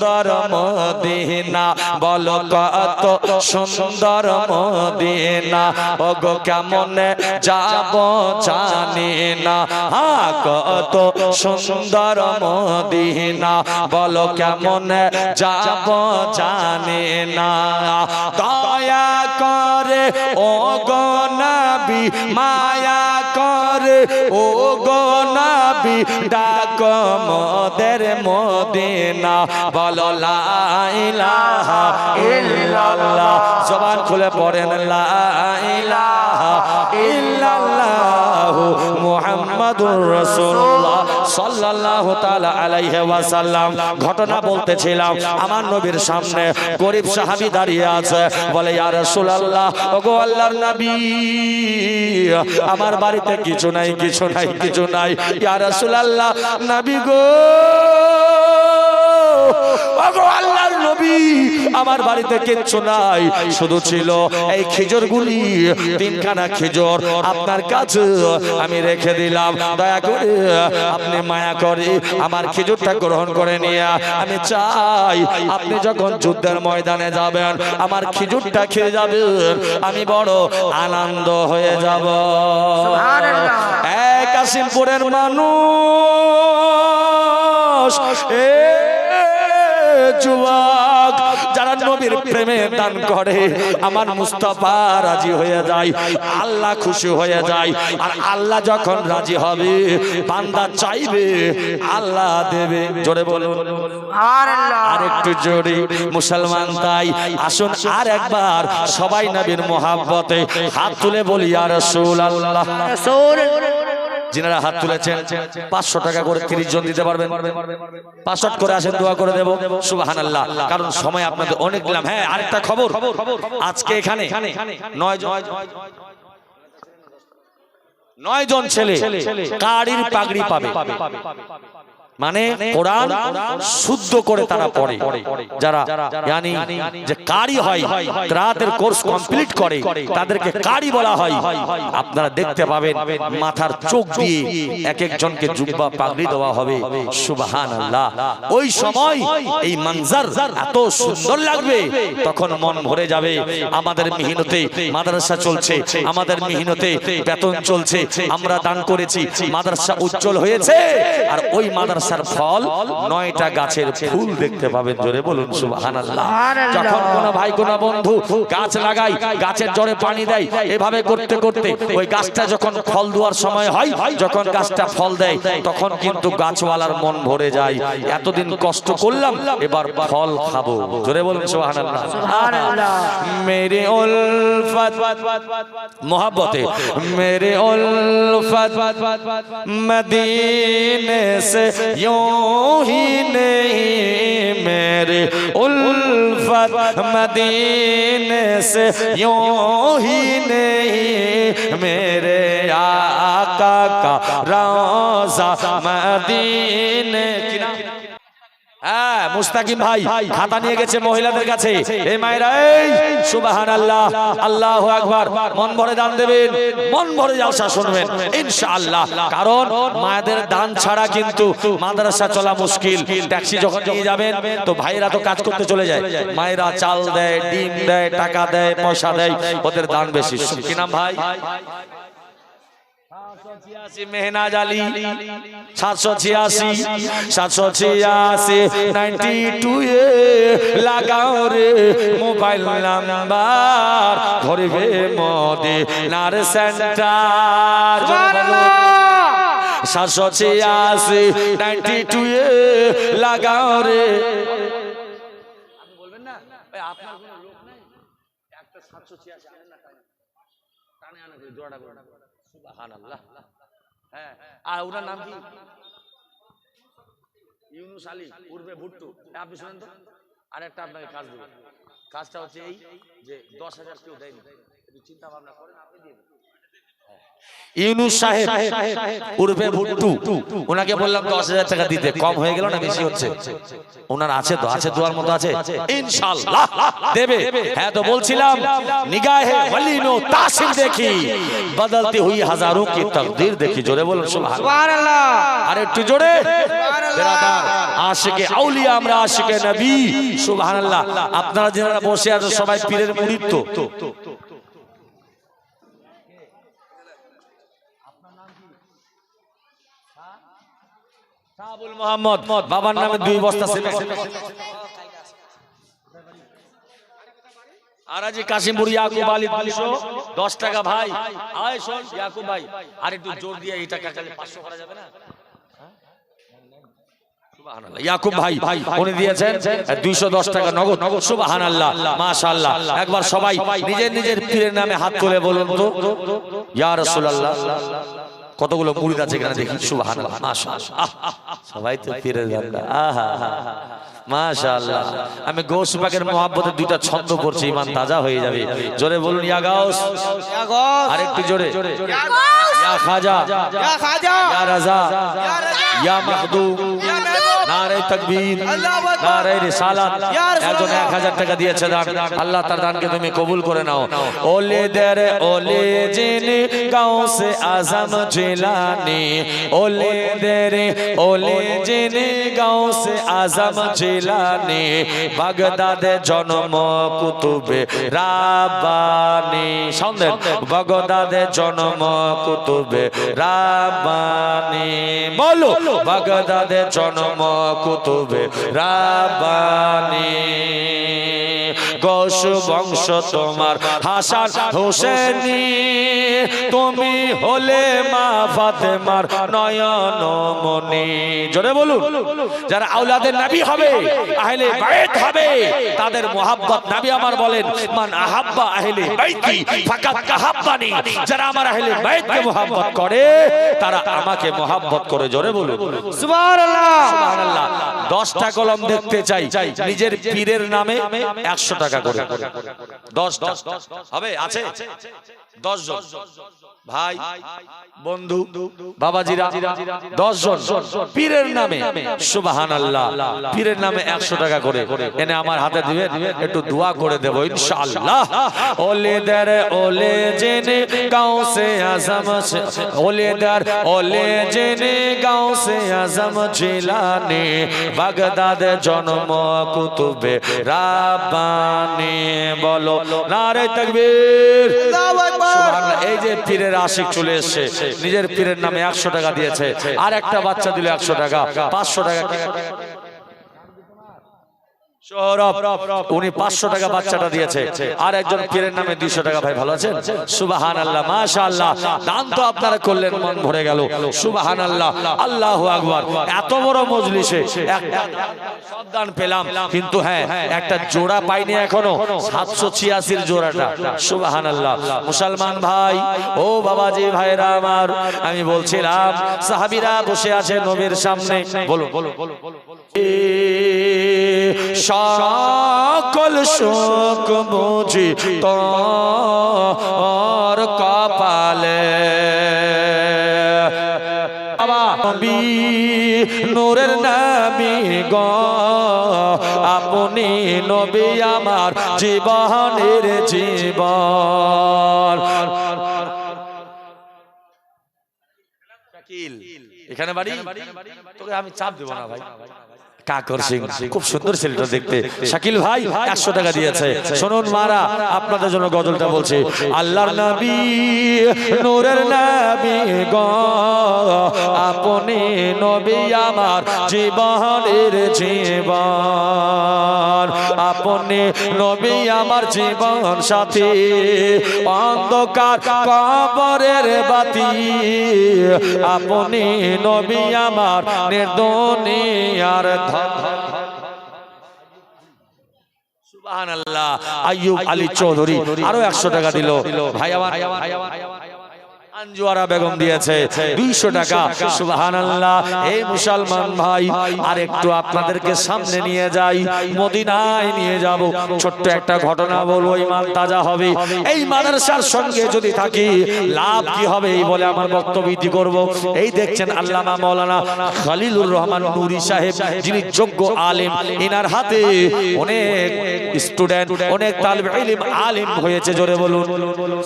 সুন্দর মদিনা, বলো কত সুন্দর মদিনা। ও গো কেমন যাব জানি না। হ্যাঁ কত সুন্দর মদিনা, বলো কেমন যাব জানি না। দয়া করে ও গো নবী, মায়া করে ও গো নবী, ডাক মদের মদিনা। বলো, লা ইলাহা ইল্লাল্লাহ। জবান খুলে পড়েন, লা ইলাহা ইল্লাল্লাহ। মুহাম্মাদুর রাসূলুল্লাহ সাল্লাল্লাহু তাআলা আলাইহি ওয়াসাল্লাম। ঘটনা বলতেছিলাম, আমার নবীর সামনে গরিব সাহাবী দাঁড়িয়ে আছে। বলে, ইয়া রাসূলুল্লাহ, ওগো আল্লাহর নবী, আমার বাড়িতে কিছু নাই কিছু নাই কিছু নাই। ইয়া রাসূলুল্লাহ, নবী গো, ওগো আল্লাহর নবী আমার বাড়িতে কিচ্ছু নাই শুধু ছিল এই খেজুরগুলি তিনখানা খেজুর। আপনার কাছে আমি রেখে দিলাম। দয়া করে আপনি মায়া করে আমার খেজুরটা গ্রহণ করে নিয়ে আমি চাই আপনি যখন যুদ্ধের ময়দানে যাবেন আমার খেজুরটা খেয়ে যাবেন। আমি বড় আনন্দ হয়ে যাব। এক কাশিমপুরের মানুষ এ যুবক যারা নবীর প্রেমে দান করে আমার মুস্তাফা রাজি হয়ে যায় আল্লাহ খুশি হয়ে যায়। আর আল্লাহ যখন রাজি হবে বান্দা চাইবে আল্লাহ দেবে। জোরে বলুন। আর একটু জোরে মুসলমান তাই আসুন আর একবার সবাই নবীর মোহাব্বতে হাত তুলে বলি আর রসুল আল্লাহ যিনারা হাত তুলেছেন পাঁচশো টাকা করে তিরিশ জন দিতে পারবেন? পাঁচশো করে আসেন দোয়া করে দেবো। সুবাহান আল্লাহ কারণ সময় আপনাদের অনেক দিলাম। হ্যাঁ আরেকটা খবর। আজকে এখানে নয় জন নয় জন ছেলে কারির পাগড়ি পাবে। মানে কোরআন শুদ্ধ করে তারা পড়ে। যারা জানি যে কারি হয় রাতের কোর্স কমপ্লিট করে তাদেরকে কারি বলা হয়। আপনারা দেখতে পাবেন মাথার চোখ দিয়ে এক একজনকে জুব্বা পাগড়ি দেওয়া হবে। সুবহান আল্লাহ ওই সময় এই মঞ্জার এত সুন্দর লাগবে। তখন মন ভরে যাবে। আমাদের মিহিনতে মাদ্রাসা চলছে। আমাদের মিহিনতে বেতন চলছে। আমরা দান করেছি। মাদ্রাসা উজ্জ্বল হয়েছে। আর ওই মাদ্রাসার ফল নয়টা গাছের ফুল দেখতে পাবেন জোরে বলুন সুবহানাল্লাহ যখন কোন ভাই কোন বন্ধু গাছ লাগাই গাছের জড়ে পানি দেয় এভাবে করতে করতে ওই গাছটা যখন ফল দেওয়ার সময় হয় যখন গাছটা ফল দেয় তখন কিন্তু গাছওয়ালার মন ভরে যায় এতদিন কষ্ট করলাম এবার ফল খাবো জোরে বলুন সুবহানাল্লাহ মেরে উলফত मोहब्बते मेरे उल्फत मदीने से یوں ہی نہیں میرے الفت مدینے سے یوں ہی نہیں میرے آقا کا روزہ مدینے کی হ্যাঁ মুস্তাকিম ভাই খাতা নিয়ে গেছে মহিলাদের কাছে। এই মায়েরা এই সুবাহান আল্লাহ আল্লাহ আকবার মন ভরে দান দেবেন মন ভরে জালসা শুনবেন ইনশাআল্লাহ। কারণ মায়েদের দান ছাড়া কিন্তু মাদ্রাসা চলা মুশকিল। ট্যাক্সি যখন নিয়ে যাবেন তো ভাইরা তো কাজ করতে চলে যায়। মায়েরা চাল দেয় ডিম দেয় টাকা দেয় পয়সা দেয় ওদের দান বেশি। কি নাম ভাই? মেহনাজ আলী সাতশো ছিয়াশি সাতশো ছিয়াশি নাইনটি টু এ লাগাও রে মোবাইল নাম্বার ধরবে মোদে নার সেন্টার সাতশো ছিয়াশি নাইনটি টু এ লাগাও রে বলবেন না আপনার কোনো লোক নেই একটা সাতশো ছিয়াশি আনেন না টানে আনে জোড়া হ্যাঁ। আর ওনার নাম কি? ইউনুস আলী উর্বে ভুট্টু। আপনি শুনেন তো? আর একটা আপনাকে কাজ দেবেন কাজটা হচ্ছে এই যে দশ হাজার কেউ দেয়নি। চিন্তা ভাবনা করেন আপনি দিয়ে দেবেন ভুট্টু। হ্যাঁ, দেখি। বদলতি হুই হাজারো কি তকদির দেখি। জোরে বলুন সুবহানাল্লাহ। জোরে। আউলিয়া আমরা আশিকে নবী। সুবহানাল্লাহ। আপনারা যারা বসে আছে সবাই পীরের মুরিদ সাহাবুল মোহাম্মদ বাবার নামে দুই বস্তা আর আজ কাশিমপুর ইয়াকুব আলী দুইশো দশ টাকা ভাই। আয় শোন ইয়াকুব ভাই। আর একটু জোর দিয়ে এই টাকা কালে পাঁচশো করা যাবে না? ইয়াকুব ভাই ভাই উনি দিয়েছেন দুইশো দশ টাকা নগদ। নগদ। সুবাহান আল্লাহ একবার সবাই নিজের নিজের পীরের নামে হাত তুলে বলুন তো। ইয়া রাসূলুল্লাহ। কতগুলো মুরিদ আছে এখানে দেখি? সবাই তো ফিরে মাশাআল্লাহ। আমি গৌস পাকের মহব্বতে দুইটা ছন্দ পড়ছি ইমান তাজা হয়ে যাবে। জোরে বলুন ইয়া গাউস। ইয়া গস জোরে। ইয়া খাজা। ইয়া খাজা। ইয়া রাজা। ইয়া রাজা। নারে আল্লাহু তার দানকে তুমি কবুল করে নাও। ওলে আজম ওলে আজম জন্ম কুতুবে রাব্বানি। সন্দেহ জন্ম কুতুবে বলো, বাগদাদে জন্ম কুতুবে রাব্বানি। গোস বংশ তোমার হাসান হোসেনি। তুমি হলে মা ফাতেমার নয়ন মনি জোরে বলুন যারা আউলাদের নবী হবে আহলে বাইত হবে তাদের মোহাব্বত নবী আমার বলেন মান আহাব্বা আহলে বাইতি ফাকাত কাহাব্বানি যারা আমার আহলে বাইতকে মোহাব্বত করে তারা আমাকে মোহাব্বত করে জোরে বলুন। সুবহানাল্লাহ। সুবহানাল্লাহ। দশটা কলম দেখতে চাই। নিজের পীরের নামে একশো টাকা করে। দশ হবে আছে? দশ জন ভাই বন্ধু বাবাজিরা দশ জন পীরের নামে সুবাহান আল্লাহ পীরের নামে একশো টাকা করে এনে আমার হাতে দিবে একটু দোয়া করে দেব ইনশাআল্লাহ ওলে দের ওলে জেনে গাঁও সে আজম ওলে দের ওলে জেনে গাঁও সে আজম জিলানি বাগদাদ জন্ম কুতুবে রাব্বানি বলো নারে তাকবীর আল্লাহু আকবার সুবহানাল্লাহ। এই যে পীরের আশিক চলে এসছে। নিজের পীরের নামে একশো টাকা দিয়েছে। আর একটা বাচ্চা দিল একশো টাকা, পাঁচশো টাকা। উনি পাঁচশো টাকা বাচ্চাটা দিয়েছে। আর একজন পীরের নামে দুইশো টাকা ভাই ভালো আছেন? সুবাহান আল্লাহ মাশা আল্লাহ দান তো আপনারা করলেন মন ভরে গেল। সুবাহান আল্লাহ আল্লাহ আকবার। এত বড় মজলিসে একটা দান পেলাম। কিন্তু হ্যাঁ একটা জোড়া পাইনি এখনও। সাতশো ছিয়াশির জোড়াটা। সুবাহান আল্লাহ মুসলমান ভাই ও বাবাজি ভাইরা আমার আমি বলছিলাম সাহাবিরা বসে আছে নবীর সামনে। বলো বলো বলো এ সকল শোক বুঝি তোর কপালে। নবী, নূরের নবী গ, আপনি নবী আমার জীবনের জীবন। এখানে বাড়ি? তোকে আমি চাপ দেবো না ভাই। কাকর সিং। খুব সুন্দর ছেলেটা দেখতে। শাকিল ভাই একশো টাকা দিয়েছে। শুনুন মারা আপনাদের জন্য গজলটা বলছে। আল্লাহর নবী নূরের নবী গ। আপনি নবী আমার জীবনের জীবন। আপনি নবী আমার জীবন সাথী। অন্ধকার কবরের বাতি। আপনি নবী আমার নির্দনিয়ার ধন। সুবহানাল্লাহ। আইয়ুব আলী চৌধুরী আরও একশো টাকা দিল। ভাই, আমার আঞ্জুয়ারা বেগম দিয়েছে। দুইশো টাকা। সুবাহান আল্লাহ এই মুসলমান ভাই আর একটু আপনাদেরকে সামনে নিয়ে যাই। মদিনায় নিয়ে যাব। ছোট্ট একটা ঘটনা বলব ইমান তাজা হবে। এই মাদ্রাসার সঙ্গে যদি থাকি লাভ কি হবে এই বলে আমার বক্তব্য করব। এই দেখছেন আল্লামা মাওলানা খালিলুর রহমান নুরি সাহেব যিনি যোগ্য আলেম এনার হাতে অনেক স্টুডেন্ট অনেক তালিব ইলম আলেম হয়েছে জোরে বলুন।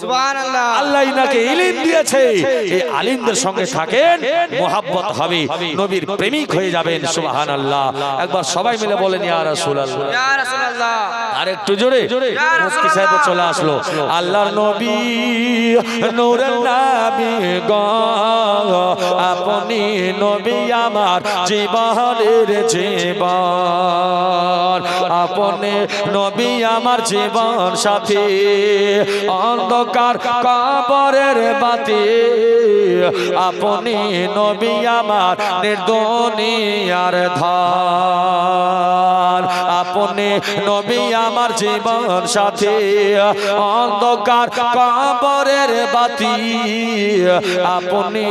সুবহানাল্লাহ। আল্লাহ ইনাকে ইলিম দিয়েছে এই আলিমদের সঙ্গে থাকেন মোহাব্বত হবে। নবীর প্রেমিক হয়ে যাবেন সুবহান আল্লাহ একবার সবাই মিলে বলেন ইয়া রাসূলুল্লাহ। ইয়া রাসূলুল্লাহ। আর একটু জোরে। মুফতি সাহেব চলে আসলো। আল্লাহর নবী নূরের নবী গো আপনি নবী আমার জীবনের জীবন। আপনি নবী আমার জীবন সাথী। অন্ধকার কবরের বাতি আপনি নবী আমার নির্দনিয়ার ধার। আপনি নবী আমার জীবন সাথে অন্ধকার কবরের বাতি। আপনি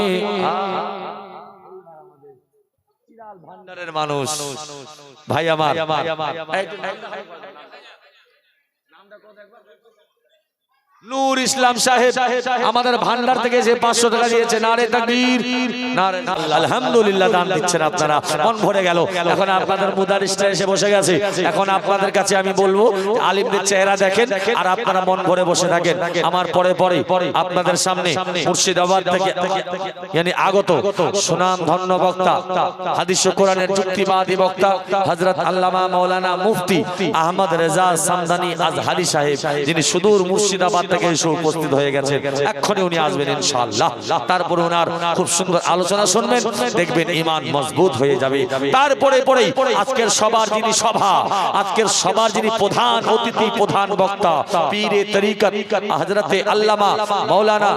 ভান্ডারের মানুষ। ভাই আমার। নূর ইসলাম সাহেব, আমাদের ভান্ডার থেকে যে পাঁচশো টাকা দিয়েছে, নারে তাকবীর। নারে আলহামদুলিল্লাহ দান দিচ্ছেন আপনারা। মন ভরে গেল। এখন আপনাদের মুদারিস্টা এসে বসে গেছে। এখন আপনাদের কাছে আমি বলব, আলিমদের চেহারা দেখেন আর আপনারা মন ভরে বসে থাকেন। আমার পরে পরে আপনাদের সামনে মুর্শিদাবাদ থেকে yani আগত সুনাম ধন্য বক্তা, হাদিস কোরআনের যুক্তিবাদী বক্তা, হযরত আল্লামা মাওলানা মুফতি আহমদ রেজা সামদানি আজহারি সাহেব, যিনি সুদূর মুর্শিদাবাদ থেকে এসে উপস্থিত হয়ে গেছে। এক্ষুনি উনি আসবেন ইনশাআল্লাহ। তারপরে ওনার খুব সুন্দর আলোচনা শুনবেন। দেখবেন ইমান মজবুত হয়ে যাবে। তারপরে পরেই আজকের সবার যিনি সভা, আজকের সবার যিনি প্রধান অতিথি, প্রধান বক্তা, পীরে তরিকত, হযরতে আল্লামা মাওলানা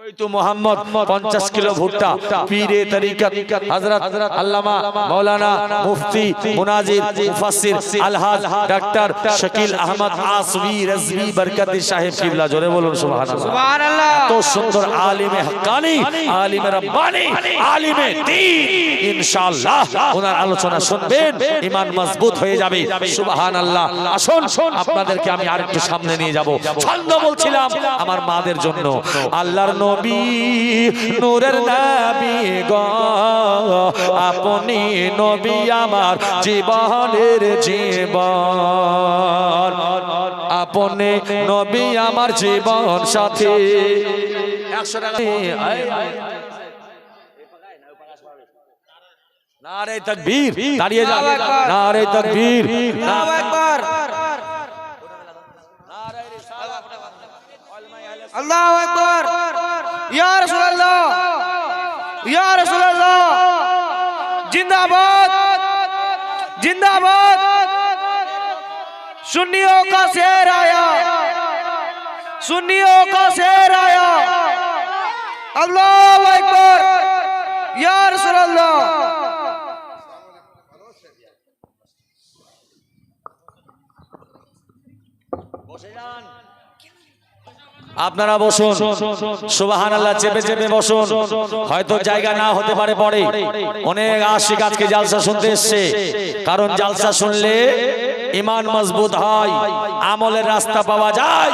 চৈতু মোহাম্মদ পঞ্চাশ কিলো ভুট্টা পীরে তরিকত হযরত আল্লামা মাওলানা মুফতি মুনাজির মুফাসসির আলহাজ ডাক্তার শাকিল আহমদ আসবি রাজবি বরকতি সাহেব কিবলা জোরে বলুন সুবহানাল্লাহ। সুবহানাল্লাহ। এত সুন্দর আলিমে হক্কানি আলিমে রব্বানি আলিমে দ্বীন ইনশাআল্লাহ। ওনার আলোচনা শুনবেন ঈমান মজবুত হয়ে যাবে। সুবহানাল্লাহ। আসুন আপনাদেরকে আমি আরেকটু সামনে নিয়ে যাব। ছন্দ বলছিলাম আমার মাদের জন্য। আল্লাহর নবী নূরের নবী গো। আপনি নবী আমার জীবনের জীবন। আপনি নবী আমার জীবন সাথী। একশো টাকা নারে তকবীর দাঁড়িয়ে যান নারে তকবীর। আল্লাহু আকবার। আল্লাহু আকবার। सुन्नियों का शेर आया सुन्नियों का शेर आया अल्लाह अकबर या रसूलुल्लाह আপনারা বসুন সুবাহান আল্লাহ চেপে চেপে বসুন হয়তো জায়গা না হতে পারে পরে অনেক আশিক আজকে জালসা শুনতে এসছে কারণ জালসা শুনলে ইমান মজবুত হয় আমলের রাস্তা পাওয়া যায়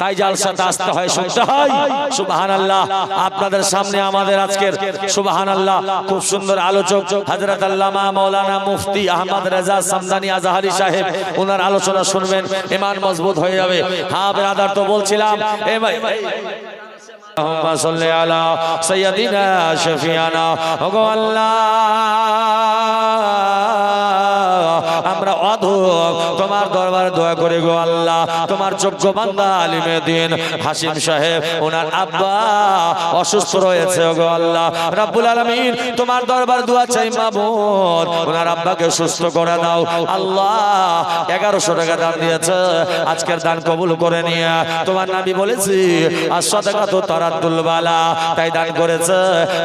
তাই জালসাতে আসতে হয় শুনতে হয় সুবাহান আল্লাহ আপনাদের সামনে আমাদের আজকের সুবাহান আল্লাহ খুব সুন্দর আলোচক হজরত আল্লামা মৌলানা মুফতি আহমদ রেজা সামদানি আজহারি সাহেব ওনার আলোচনা শুনবেন ইমান মজবুত হয়ে যাবে হ্যাঁ বেরাদার তো বলছিলাম এ ভাই اللهم صل على سيدنا شفيعنا ওগো আল্লাহ আমরা অধম। তোমার দরবারে দোয়া করে গো আল্লাহ। তোমার যোগ্য বান্দা আলিমে দিন হাসিম সাহেব, ওনার আব্বা অসুস্থ রয়েছে গো আল্লাহ। রাব্বুল আলামিন, তোমার দরবার দোয়া চাই মাবুদ ওনার আব্বাকে সুস্থ করে দাও। আল্লাহ এগারোশো টাকা দান দিয়েছে। আজকের দান কবুল করে নিয়ে। তোমার নাবি বলেছি আর সদাকা তো তারাতুল বালা। তাই দান করেছে।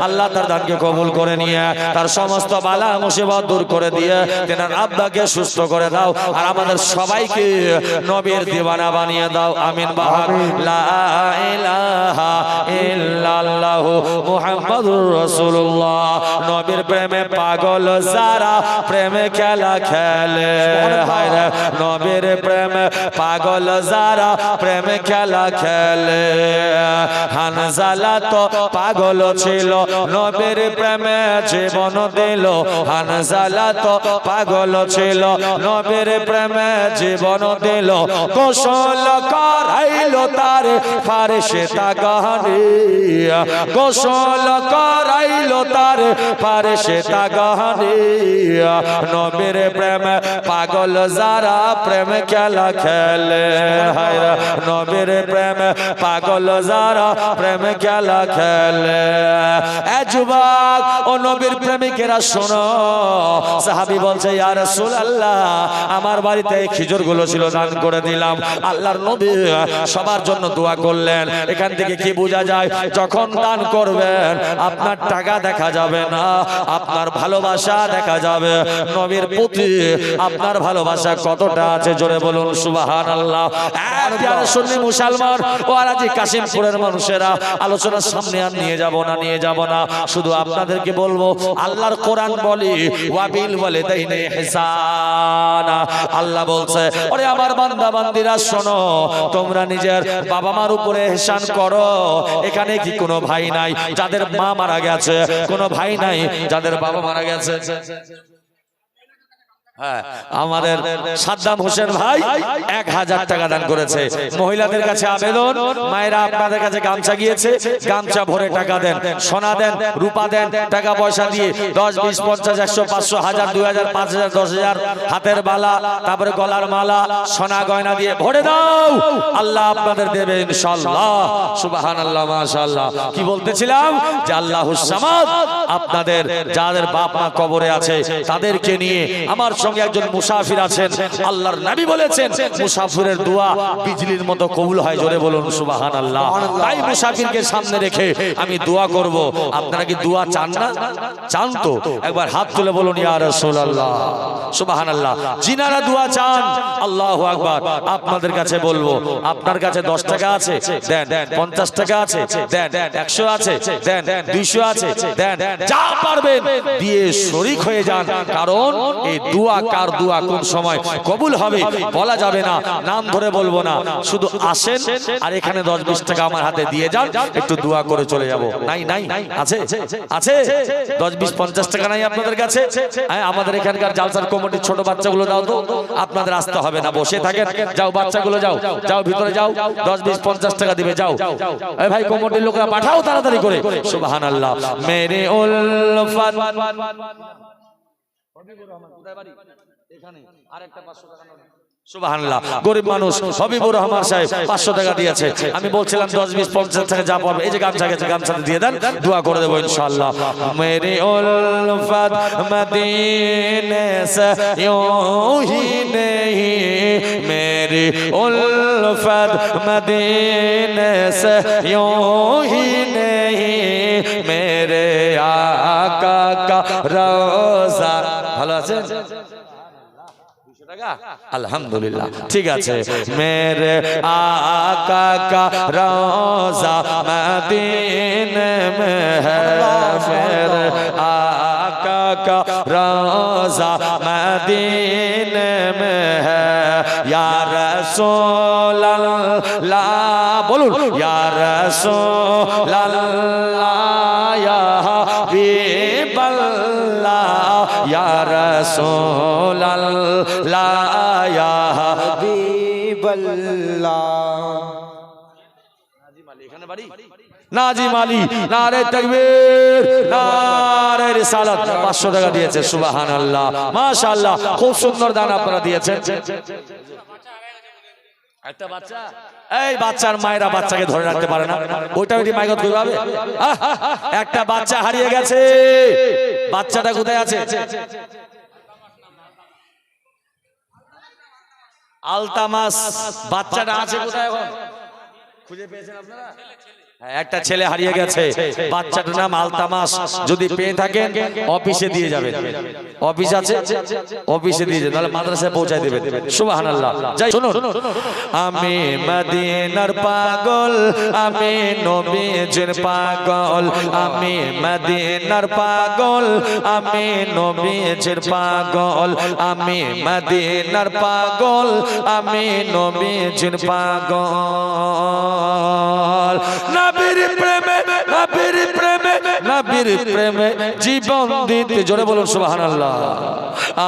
আল্লাহ তার দানকে কবুল করে নিয়ে, তার সমস্ত বালা মুসিবত দূর করে দিয়ে, তেনার আব্বাকে আমাদেরকে সুস্থ করে দাও, আর আমাদের সবাইকে নবীর দিওয়ানা বানিয়ে দাও, আমিন বাহার লা নবীর প্রেমে পাগল যারা প্রেমে খেলা খেলে। হায় নবীর প্রেমে পাগল যারা প্রেমে খেলা খেলে। হানজালা তো পাগল ছিল, নবীর প্রেমে জীবন দিল। হানজালা তো পাগল ছিল। নবীর প্রেমে জীবন দিল কৌশল করাইল তার ফারসে তাগানি কৌশল করাইল তার ফারসে তাগানি নবীর প্রেমে পাগল যারা প্রেম খেলা খেলে। হায় নবীর প্রেমে পাগল যারা প্রেম খেলা খেলে। এ যুবক, ও নবীর প্রেমিকেরা শোনো। সাহাবি বলছে, ইয়া আমার বাড়িতে এই খেজুরগুলো ছিল, দান করে দিলাম। আল্লাহর নবী সবার জন্য দোয়া করলেন। এখান থেকে কি বোঝা যায়? যখন দান করবেন, আপনার টাকা দেখা যাবে না। আপনার ভালোবাসা দেখা যাবে। নবীর প্রতি আপনার ভালোবাসা কতটা আছে জোরে বলুন সুবাহান আল্লাহ শুনলি মুসলমান, ও আরাজি কাশিমপুরের মানুষেরা সামনে আর নিয়ে যাব না, নিয়ে যাব না। শুধু আপনাদেরকে বলব, আল্লাহর কোরআন বলি, ওয়াবিল বলে আল্লাহ বলছে, ওরে আমার বান্দা, বান্দিরা, শোনো, তোমরা নিজের বাবা মার উপরে হেসান করো। এখানে কি কোনো ভাই নাই? যাদের মা মারা গেছে, কোনো ভাই নাই যাদের বাবা মারা গেছে। আমাদের সাদ্দাম হোসেন ভাই এক হাজার টাকা দান করেছে। মহিলাদের কাছে আবেদন, মায়েরা আপনাদের কাছে গামছা গিয়েছে, গামছা ভরে টাকা দেন, সোনা দেন, রূপা দেন, টাকা পয়সা দিয়ে দশ, বিশ, পঞ্চাশ, একশো, পাঁচশো, হাজার, দুই হাজার, পাঁচ হাজার, দশ হাজার, হাতের বালা, তারপরে গলার মালা, সোনা গয়না দিয়ে ভরে দাও। আল্লাহ আপনাদের দেবে সুবাহান আল্লাহ মাশাল্লাহ কি বলতেছিলাম? যে আল্লাহ আপনাদের, যাদের বাপ মা কবরে আছে, তাদেরকে নিয়ে আমার সঙ্গে একজন মুসাফির আছেন। আল্লাহর নবী বলেছেন, মুসাফিরের দোয়া বিজলির মতো কবুল হয়, জোরে বলুন সুবাহান আল্লাহ তাই মুসাফিরকে সামনে রেখে আমি দোয়া করব। আপনারা কি দোয়া চান না? চান তো? একবার হাত তুলে বলুন, ইয়া রাসূলুল্লাহ। সুবাহান আল্লাহ জিনারা দোয়া চান, আল্লাহু আকবার। আপনাদের কাছে বলব, আপনার কাছে দশ টাকা আছে, দেন। পঞ্চাশ টাকা আছে, দেন। একশো আছে, দেন। দুইশো আছে, দেন। যা পারবেন, দিয়ে শরিক হয়ে যান। কারণ এই দোয়া কার দোয়া কোন সময় কবুল হবে বলা যাবে না নাম ধরে বলব না শুধু আসেন আর এখানে দশ বিশ টাকা আমার হাতে দিয়ে যান একটু দোয়া করে চলে যাব নাই নাই আছে আছে দশ বিশ পঞ্চাশ টাকা নাই আপনাদের কাছে হ্যাঁ আমাদের এখানকার জালসার কমিটির ছোট বাচ্চাগুলো দাও তো আপনাদের আসতে হবে না বসে থাকেন যাও বাচ্চাগুলো যাও যাও ভিতরে যাও দশ বিশ পঞ্চাশ টাকা দিবে যাও ভাই কমিটির লোকরা পাঠাও তাড়াতাড়ি করে সুবাহান আল্লাহ মেরে উলফাত পাঁচশো টাকা দিয়েছে। আমি বলছিলাম দশ বিশ পঞ্চাশ টাকা যা পাবে। এই যে গামছা গেছে গামছা দিয়ে দেন। দোয়া করে দেবো ইনশাল্লাহ মেরে উলফাত সে ইউহি নেহি। মেরে নেহি। মেরে আকা কা আছেন ठीक ঠিক আছে মেরে আকা কা রোজা में है। मेरे आका का रोजा मदीन में है। या रसूल अल्लाह बोलूँ या रसूल अल्लाह সোলাল লায়া হাবিবাল্লাহ টাকা দিয়েছে খুব সুন্দর এই বাচ্চার মায়েরা বাচ্চাকে ধরে রাখতে পারে না। ওইটা একটা বাচ্চা হারিয়ে গেছে। বাচ্চাটা কোথায় আছে? আলতামাস বাচ্চাটা আছে কোথায় এখন? খুঁজে পেয়েছেন আপনারা? একটা ছেলে হারিয়ে গেছে বাচ্চাটার নাম আলতামাস। যদি পেয়ে থাকেন অফিসে দিয়ে যাবেন। অফিস আছে? অফিসে দিয়ে যাবেন। তাহলে মাদ্রাসায় পৌঁছায় দেবেন। সুবহানাল্লাহ। যাই শুনুন। আমি মদিনার পাগল আমি নবীজির পাগল। আমি মদিনার পাগল আমি নবীজির পাগল। আমি মদিনার পাগল আমি নবীজির পাগল। নবীর প্রেমে নবীর প্রেমে নবীর প্রেমে জীবন দিতে। জোরে বলুন, সুবহানাল্লাহ।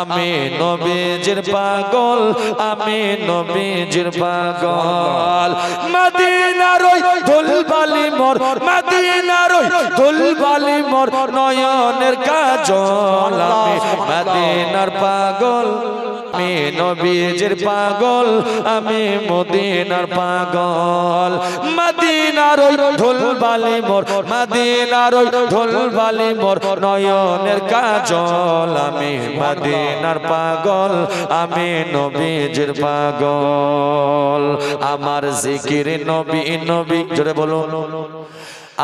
আমি নবীজির পাগল, আমি নবীজির পাগল। মদিনার ওই ধুলবালি মোর, মদিনার ওই ধুলবালি মোর নয়নের কাজল। আমি মদিনার পাগল। আমি নবীজির পাগল, আমি মদিনার পাগল। মদিনার ওই ধুলবালি মোর, মদিনার ওই ধুলবালি মোর নয়নের কাজল। আমি মদিনার পাগল, আমি নবীজির পাগল। আমার জিকির নবী নবী, জোরে বলুন।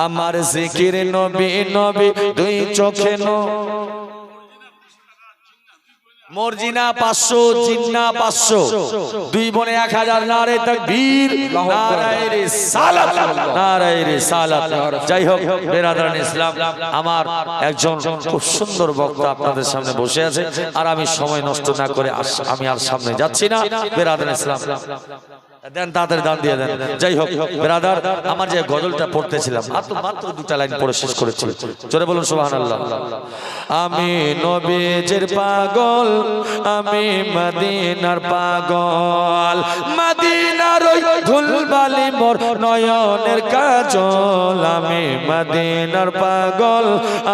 আমার জিকির নবী নবী, দুই চোখে নো মর্জিনা পাঁচশো, জিন্না পাঁচশো। দুই বনে এক হাজার নারে তকবীর। নারায়ে রে সালাত নারায়ে সালাত যাই হোক বেরাদান ইসলাম, আমার একজন খুব সুন্দর বক্তা আপনাদের সামনে বসে আছে। আর আমি সময় নষ্ট না করে আমি আর সামনে যাচ্ছি না। বেরাদান ইসলাম। দেন তাদের দান। দিয়ে দেন। যাই হোক ব্রাদার আমার যে গজলটা পড়তেছিলাম মাত্র মাত্র দুটা লাইন পড়ে শেষ করেছি। জোরে বলুন সুবহানাল্লাহ। আমি নবীজের পাগল আমি মদিনার পাগল। মদিনার ধুলবালি মোর নয়নের কাজল, আমি মদিনার পাগল,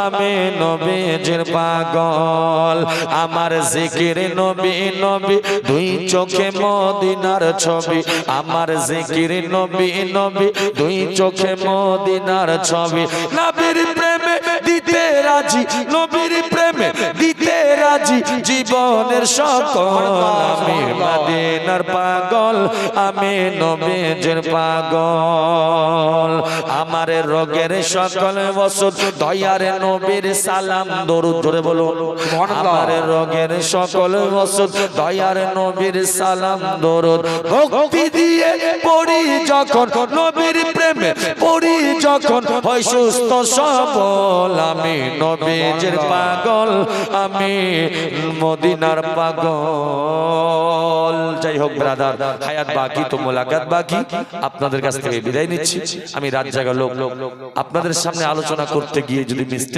আমি নবীজের পাগল। আমার জিকির নবী নবী, দুই চোখে মদিনার ছবি। আমার জিকির নবী নবী, দুই চোখে মদিনার ছবি। নবীর প্রেমে দিতে রাজি, নবীর প্রেমে দিতে রাজি, জীবনের সকল আমি মদিনার পাগল, আমি নবীজের পাগল। আমার রোগের সকল ওষুধ, দয়ার নবীর সালাম, দরুদ ধরে বলুন। আমার রোগের সকল ওষুধ, দয়ার নবীর সালাম, দরুদ। ভক্তি দিয়ে পড়ি যখন, নবীর প্রেমে পড়ি যখন, হয় সুস্থ সবল, আমি নবীজের পাগল, আমি মদিনার পাগল। যাই হোক ব্রাদার হায়াত বাকি, তো মোলাকাত বাকি। আপনাদের কাছ থেকে বিদায় নিচ্ছি। আমি রাত জাগা লোক। আপনাদের সামনে আলোচনা করতে গিয়ে যদি মিস্টেক